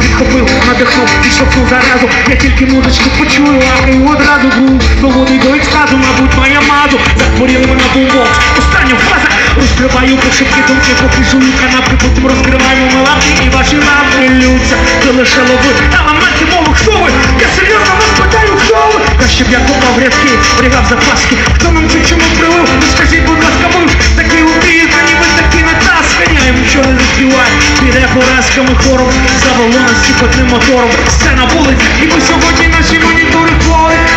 Підхопив, надихнув, підштовхнув заразу. Я тільки музичку почую, а і одразу гру Доводить до екстазу, мабуть, моя мазу. Захворіли мене бомбок, остання фаза. Розкриваю пошепки думки, поки жую канапки Потім розкриваємо мелапки і ваші лапки лються. Це лише лови, елементи мови, хто ви? Я серйозно вас питаю, хто ви? Краще б я копав рядки, брігав запаски Хто нам це чому привив? Ну скажіть, будь ласка, поразками хором Заволона з сіпотним мотором. Все на вулиці, і ми сьогодні наші монітори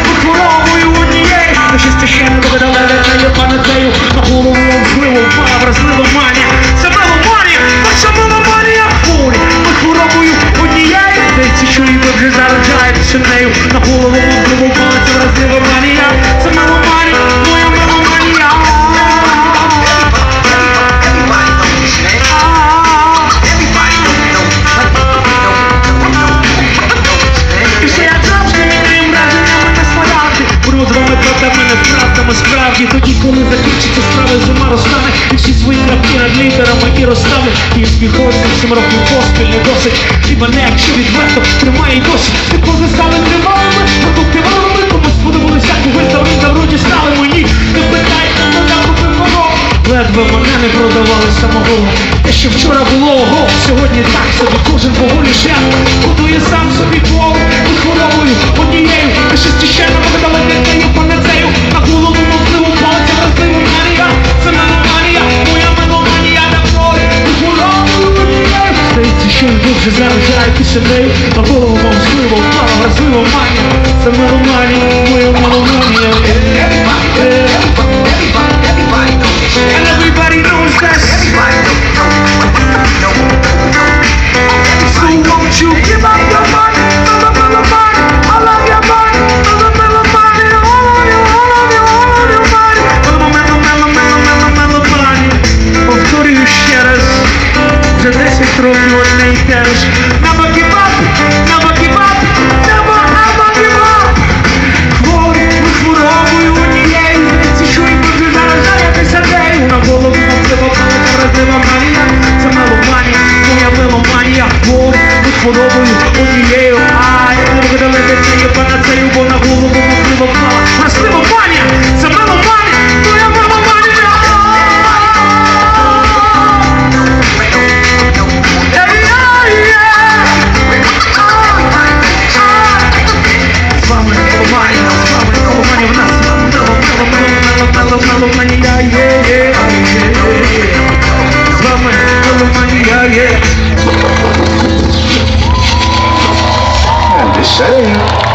Ми хворобою однієї Ми ще стихенно догадали, летаю панетею На голову впливу, впала вразлива манія Це меломанія, наша меломанія хворі Ми хворобою однієї Здається, що і ви вже заражаєтеся нею. На голову закінчиться справи, зима розтане. І всі свої крапки над літерами і розставлять І співходить сім років поспіль не досить. І мене, якщо відверто, тримає й досі Ти позистали тривалими, продукти валими Комусь сподобались, як у виставлені на вроді стали мені. Не питайте, я купив мого Ледве мене не продавали самого. Те, що вчора було ого, заражаєтеся нею вже 10 років одне й те ж. Give up, never ever give up. Хворі, хворобою однією, здається, що і ви вже заражаєтеся нею. На голову можливо палиця вразлива манія. Це меломанія, моя меломанія. Хворі, хворобою однією. А я не вигадали це є панацею, бо на голову можливо впала. Вразлива манія, це меломанія, Hey.